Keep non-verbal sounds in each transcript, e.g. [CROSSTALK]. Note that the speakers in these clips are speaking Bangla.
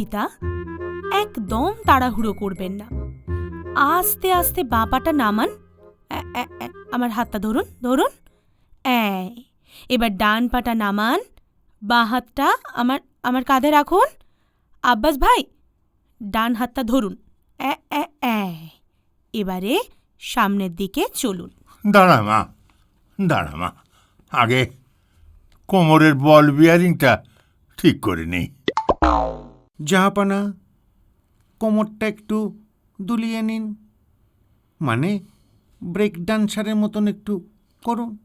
পিতা একদম তাড়াহুড়ো করবেন না। আস্তে আস্তে বাঁপাটা নামান। আমার হাতটা ধরুন ধরুন। এবার ডান পাটা নামান বাঁ হাতটা আমার আমার কাঁধে রাখুন। আব্বাস ভাই ডান হাতটা ধরুন। এ, এ। এবারে সামনের দিকে চলুন। দাঁড়া মা দাঁড়া মা। আগে কোমরের বল বিয়ারিংটা ঠিক করে নেই। জাহাপানা কোমরটা একটু দুলিয়ে নিন। মানে ব্রেক ডান্সারের মতন একটু করুন।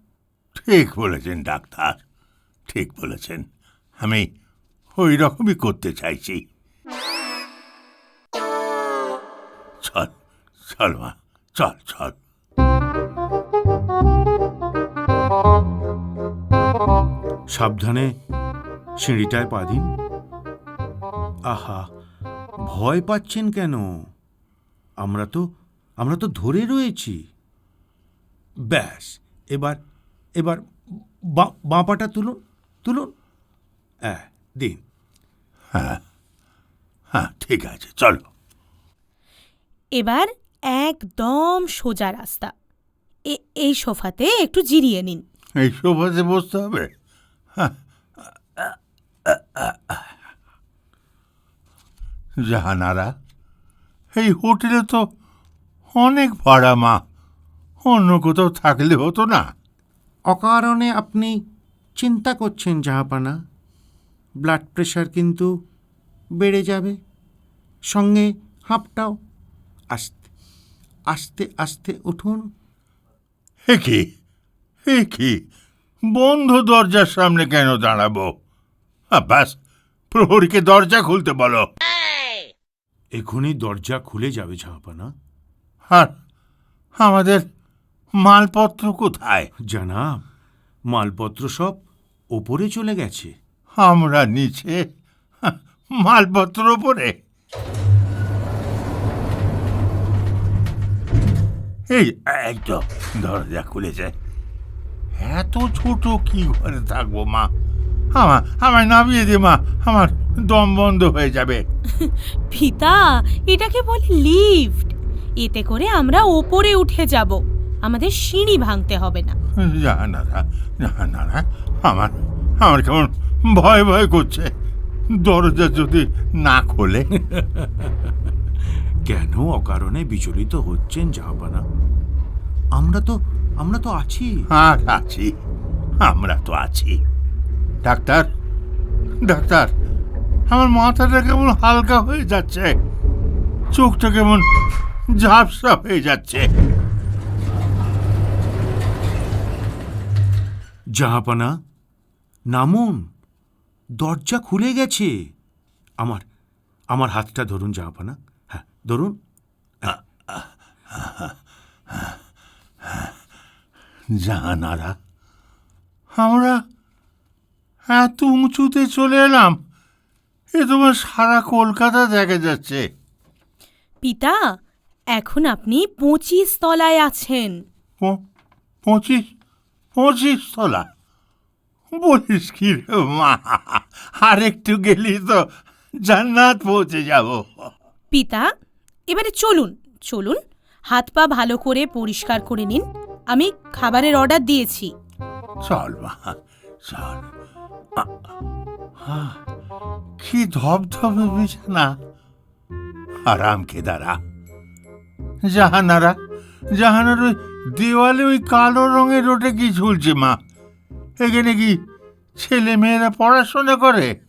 ঠিক বলেছেন ডাক্তার। ঠিক বলেছেন। আমি ওই রকমই করতে চাইছি। চল চল মা চল চল। সাবধানে সিঁড়িটায় পা দিন। আহা ভয় পাচ্ছেন কেন? আমরা তো আমরা তো ধরে রয়েছি। ব্যাস এবার এবার বা- বাঁ পাটা তুলুন তুলুন। হ্যাঁ দিন। হ্যাঁ ঠিক আছে চলো। এবার একদম সোজা রাস্তা। এ- এই সোফাতে একটু জিরিয়ে নিন। এই সোফাতে বসতে হবে? জাহানারা এই হোটেলে তো অনেক ভাড়া মা অন্য কোথাও থাকলে হতো না। অকারণে আপনি চিন্তা করছেন জাহাপানা ব্লাড প্রেশার কিন্তু বেড়ে যাবে সঙ্গে হাঁপটাও। আস্তে আস্তে আস্তে উঠুন। এ কি এ কি বন্ধ দরজার সামনে কেন দাঁড়াবো? আ, ব্যাস প্রহরীকে দরজা খুলতে বলো। এখনই দরজা খুলে যাবে জাহাপানা আর আমাদের মালপত্র কোথায়? জানাব মালপত্র সব ওপরে চলে গেছে। আমরা নিচে মালপত্র ওপরে। এই একদম দরজা খুলেছে। এত ছোট কি ঘরে থাকব মা? আমার আমায় নামিয়ে দে মা আমার দম বন্ধ হয়ে যাবে। [LAUGHS] পিতা এটাকে বলে লিফট। এতে করে আমরা ওপরে উঠে যাব। আমাদের সিঁড়ি ভাঙতে হবে না। জাহানারা জাহানারা আমার আমার কেমন ভয় ভয় করছে। দরজা যদি না খোলে। [LAUGHS] কেন অকারণে বিচলিত হচ্ছেন জাহাপানা? আমরা তো আমরা তো আছি। আর আছি আমরা তো আছি। ডাক্তার? ডাক্তার আমার মাথাটা কেমন হালকা হয়ে যাচ্ছে। চোখটা কেমন ঝাপসা হয়ে যাচ্ছে। জাহাপানা নামুন। দরজা খুলে গেছে। আমার আমার হাতটা ধরুন জাহাপানা। হ্যাঁ ধরুন। জাহানারা। আমরা এত উঁচুতে চলে এলাম। এ তোমার সারা কলকাতা দেখা যাচ্ছে। পিতা এখন আপনি পঁচিশ তলায় আছেন। পঁচিশ পঁচিশ তলা? বলিস কি রে মা? আর একটু গেলি তো জান্নাত পৌঁছে যাব। পিতা এবারে চলুন চলুন হাত পা ভালো করে পরিষ্কার করে নিন। আমি খাবারের অর্ডার দিয়েছি। চল মা চল। কি ধবধবে বিছানা? আরাম কেদারা জাহানারা জাহানার ওই দেওয়ালে ওই কালো রঙের ওটা কি ঝুলছে মা? এখানে কি ছেলে মেয়েরা পড়াশোনা করে?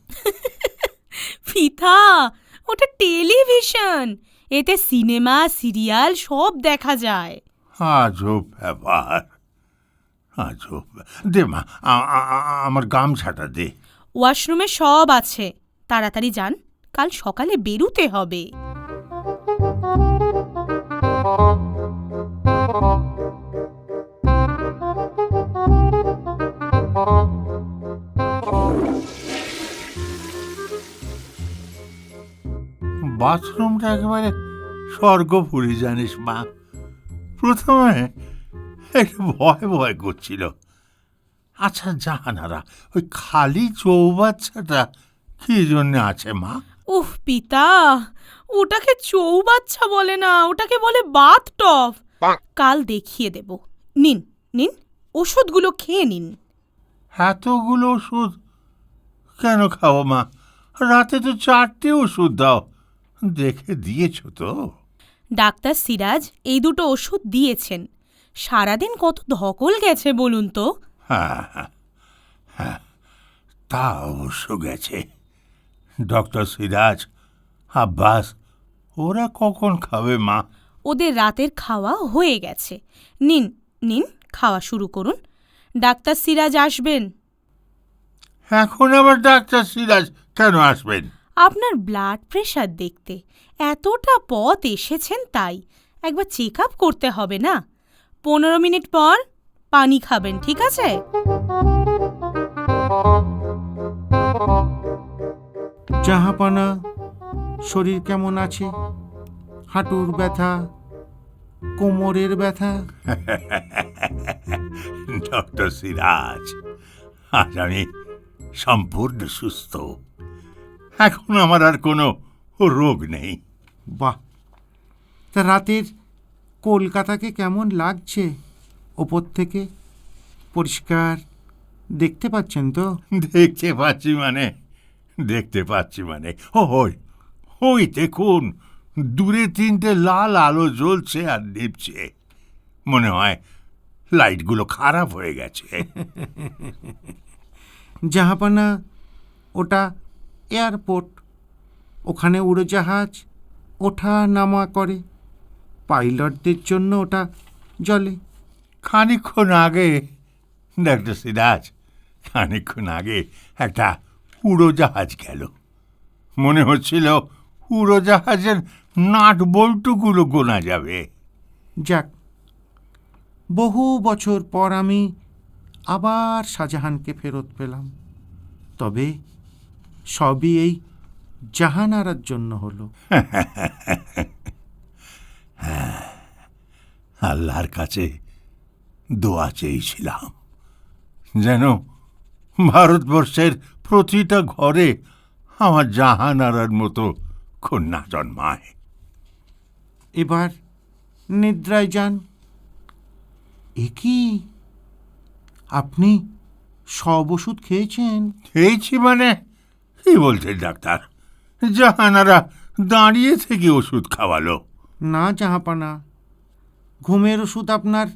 পিতা ওটা টেলিভিশন। এতে সিনেমা সিরিয়াল সব দেখা যায়। আজব ব্যাপার। আজব দে মা আমার গামছাটা দে। ওয়াশরুমে সব আছে। তাড়াতাড়ি যান কাল সকালে বেরুতে হবে। বাথরুমটা একেবারে স্বর্গপুরি জানিস মা। প্রথমে একটু ভয় ভয় করছিল। আচ্ছা জাহানারা ওই খালি চৌবাচ্চাটা কি জন্য আছে মা? উহ পিতা ওটাকে চৌবাচ্চা বলে না ওটাকে বলে বাথ টব কাল দেখিয়ে দেব। নিন নিন ওষুধগুলো খেয়ে নিন। এতগুলো ওষুধ কেন খাব মা? রাতে তো চারটে ওষুধ দাও। দেখে দিয়েছ তো? ডাক্তার সিরাজ এই দুটো ওষুধ দিয়েছেন। সারাদিন কত ধকল গেছে বলুন তো। হ্যাঁ হ্যাঁ, হ্যাঁ তা অবশ্য গেছে। ডক্টর সিরাজ আব্বাস ওরা কখন খাবে মা? ওদের রাতের খাওয়া হয়ে গেছে। নিন নিন খাওয়া শুরু করুন। ডাক্তার সিরাজ আসবেন। এখন আবার ডাক্তার সিরাজ কেন আসবেন? আপনার ব্লাড প্রেশার দেখতে এতটা পথ এসেছেন তাই। একবার চেক আপ করতে হবে না? পনেরো মিনিট পর পানি খাবেন ঠিক আছে? জাহাপানা শরীর কেমন আছে? হাঁটুর ব্যথা কোমরের ব্যথা? [LAUGHS] ডক্টর সিরাজ আজ আমি সম্পূর্ণ সুস্থ। এখন আমার আর কোনো রোগ নেই। বাহ! তা রাতের কলকাতাকে কেমন লাগছে? ওপর থেকে পরিষ্কার। দেখতে পাচ্ছেন তো? দেখতে পাচ্ছি মানে দেখতে পাচ্ছি মানে। ও ওই ওই দেখুন দূরে তিনটে লাল আলো জ্বলছে আর নিপছে। মনে হয় লাইটগুলো খারাপ হয়ে গেছে। [LAUGHS] জাহাপানা ওটা এয়ারপোর্ট। ওখানে উড়োজাহাজ ওঠা নামা করে। পাইলটদের জন্য ওটা জলে। খানিক্ষণ আগে ডাক্তার সিরাজ খানিক্ষণ আগে একটা উড়োজাহাজ গেল। মনে হচ্ছিল উড়োজাহাজের নাট বল্টুগুলো গোনা যাবে। যাক বহু বছর পর আমি আবার শাহজাহানকে ফেরত পেলাম। তবে সবই এই জাহানারার জন্য হলো। [LAUGHS] আল্লাহর কাছে দোয়া চেয়েছিলাম। যেন ভারতবর্ষের প্রতিটা ঘরে আমার জাহানারার মতো কন্যা জন্মায়। এবার নিদ্রায় যান। এ কি? আপনি সব ওষুধ খেয়েছেন? খেয়েছি মানে? কি বলছেন, ডাক্তার? জাহানারা দাঁড়িয়ে থেকে ওষুধ খাওয়ালো। না জাহাপানা। ঘুমের ওষুধ আপনার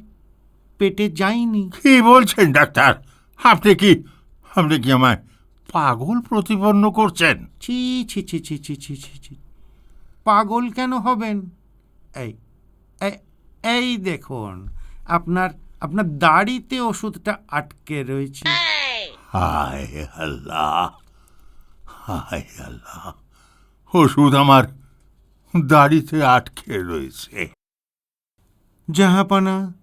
পেটে যায়নি। কি বলছেন ডাক্তার? আপনি কি আপনি কি আমায় পাগল প্রতিপন্ন করছেন? ছি ছি ছি ছি ছি ছি ছি ছি। পাগল কেন হবেন? এই এই- এই দেখুন আপনার আপনার দাড়িতে ওষুধটা আটকে রয়েছে। হায় আল্লাহ হায় আল্লাহ ওষুধ আমার দাড়িতে আটকে রয়েছে। জাহাপানা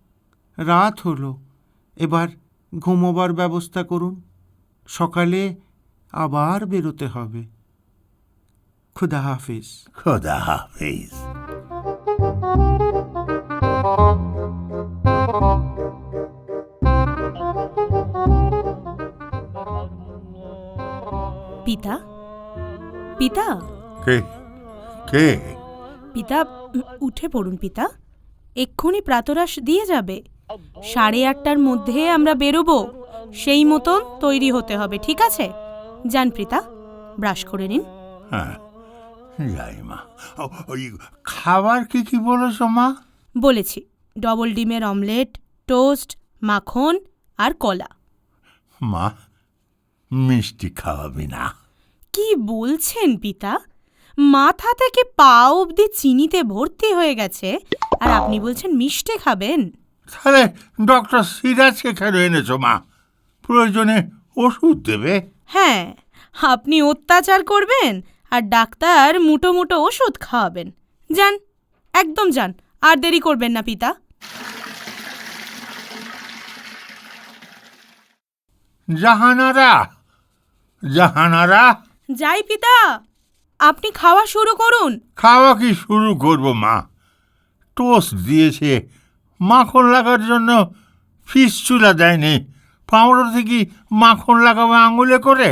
রাত হলো। এবার ঘুমোবার ব্যবস্থা করুন। সকালে আবার বেরোতে হবে। খুদা হাফিজ। খোদা হাফিজ। পিতা? পিতা? কে? কে? পিতা উঠে পড়ুন পিতা। এক্ষুনি প্রাতরাশ দিয়ে যাবে। সাড়ে আটটার মধ্যে আমরা বেরোবো। সেই মতন তৈরি হতে হবে ঠিক আছে? যান পিতা ব্রাশ করে নিন। হ্যাঁ যাই মা। ওই খাবার কি কি বলেছ মা? বলেছি ডবল ডিমের অমলেট টোস্ট মাখন আর কলা। মা মিষ্টি খাওয়াবি না। কি বলছেন পিতা? মাথা থেকে পা অবধি চিনিতে ভর্তি হয়ে গেছে আর আপনি বলছেন মিষ্টি খাবেন। তাহলে ডক্টর সিরাজকে কেন এনেছো মা? প্রয়োজনে ওষুধ দেবে। হ্যাঁ আপনি অত্যাচার করবেন আর ডাক্তার মুটো মুটো ওষুধ খাওয়াবেন। যান একদম যান আর দেরি করবেন না পিতা। জাহানারা জাহানারা। যাই পিতা। আপনি খাওয়া শুরু করুন। খাওয়া কি শুরু করব মা? টোস্ট দিয়েছে। মাখন লাগার জন্য ফিস চুলা দেয়নি। পাউডার থেকে মাখন লাগাবে আঙুলে করে।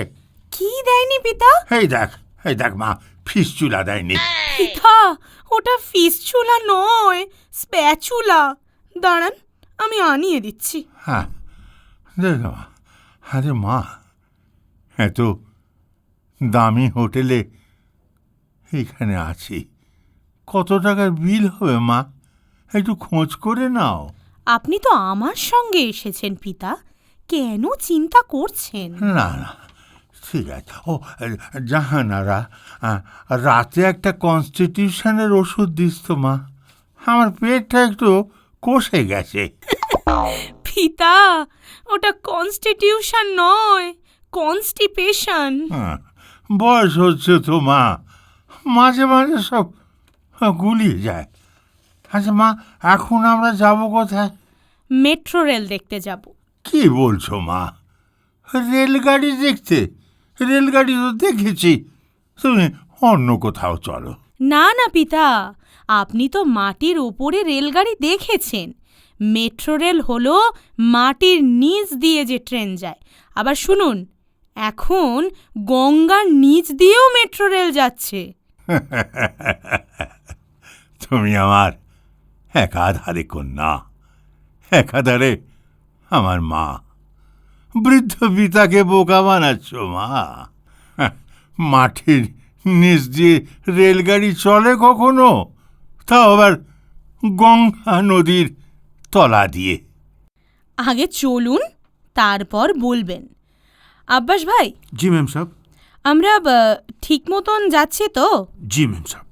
কি দেয়নি পিতা? এই দেখ এই দেখ মা ফিস চুলা দেয়নি। পিতা ওটা ফিস চুলা নয় স্প্যাচুলা। দাঁড়ান আমি আনিয়ে দিচ্ছি। হ্যাঁ দেখ মা আরে মা এত দামি হোটেলে এখানে আছি। কত টাকার বিল হবে মা? একটু খোঁজ করে নাও। আপনি তো আমার সঙ্গে এসেছেন পিতা। কেন চিন্তা করছেন? না না ঠিক আছে। ও জাহানারা রাতে একটা কনস্টিটিউশনের ওষুধ দিস তো মা। আমার পেটটা একটু কষে গেছে। পিতা ওটা কনস্টিটিউশন নয় কনস্টিপেশন হ্যাঁ, বয়স হচ্ছে তো মা। মাঝে মাঝে সব গুলিয়ে যায়। আচ্ছা মা এখন আমরা যাব কোথায়? মেট্রো রেল দেখতে যাব। কি বলছো মা? রেলগাড়ি দেখতে? রেলগাড়ি তো দেখেছি। তুমি অন্য কোথাও চলো। না না পিতা আপনি তো মাটির ওপরে রেলগাড়ি দেখেছেন। মেট্রো রেল হলো মাটির নিচ দিয়ে যে ট্রেন যায়। আবার শুনুন এখন গঙ্গার নিচ দিয়েও মেট্রো রেল যাচ্ছে। [LAUGHS] তুমি আমার একাধারে কন্যা একাধারে আমার মা। বৃদ্ধ পিতাকে বোকা বানাচ্ছ মা। [LAUGHS] মাটির নিচ দিয়ে রেলগাড়ি চলে কখনো? তাও আবার গঙ্গা নদীর তলা দিয়ে। আগে চলুন তারপর বলবেন। আব্বাস ভাই। জি ম্যাম সাহেব। আমরা ঠিক মতন যাচ্ছি তো? জি ম্যাম সাহেব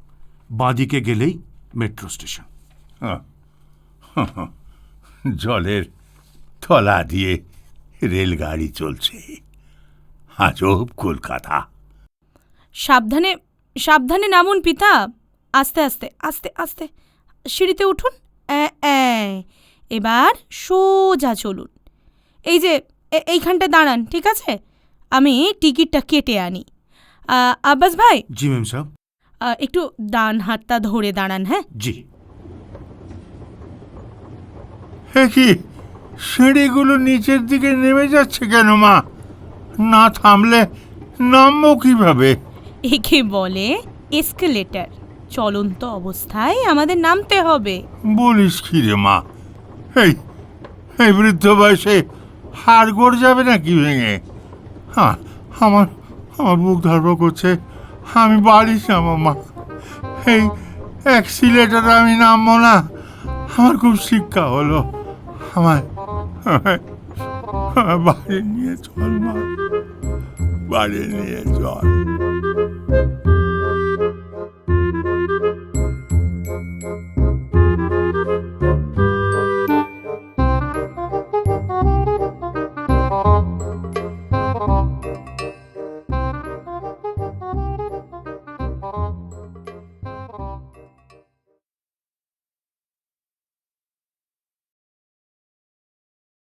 বাঁদিকে গেলেই মেট্রো স্টেশন। [LAUGHS] জলের তলা দিয়ে রেলগাড়ি চলছে। আজব কলকাতা। সাবধানে সাবধানে নামুন পিতা। আস্তে আস্তে আস্তে আস্তে। সিঁড়িতে উঠুন। অ্যা, অ্যা। এবার সোজা চলুন। এই যে এইখানটা দাঁড়ান ঠিক আছে? আমি টিকিটটা কেটে আনি। আব্বাস ভাই? জি ম্যাম সাহেব একটু ডান হাতটা ধরে দাঁড়ান হ্যাঁ? জি। কি সিঁড়িগুলো নিচের দিকে নেমে যাচ্ছে কেন মা? না থামলে নামবো কীভাবে? একে বলে এসকেলেটার। চলন্ত অবস্থায় আমাদের নামতে হবে। বলিস কি রে মা? এই এই বৃদ্ধ বয়সে হাড়গোড় যাবে নাকি ভেঙে? হ্যাঁ আমার আমার বুক ধর্ম করছে। আমি বাড়ি আমার মা। এই অ্যাক্সিলেটার আমি নামবো না। আমার খুব শিক্ষা হলো। আমার বাড়ি নিয়ে চল, মা। বাড়ি নিয়ে চল।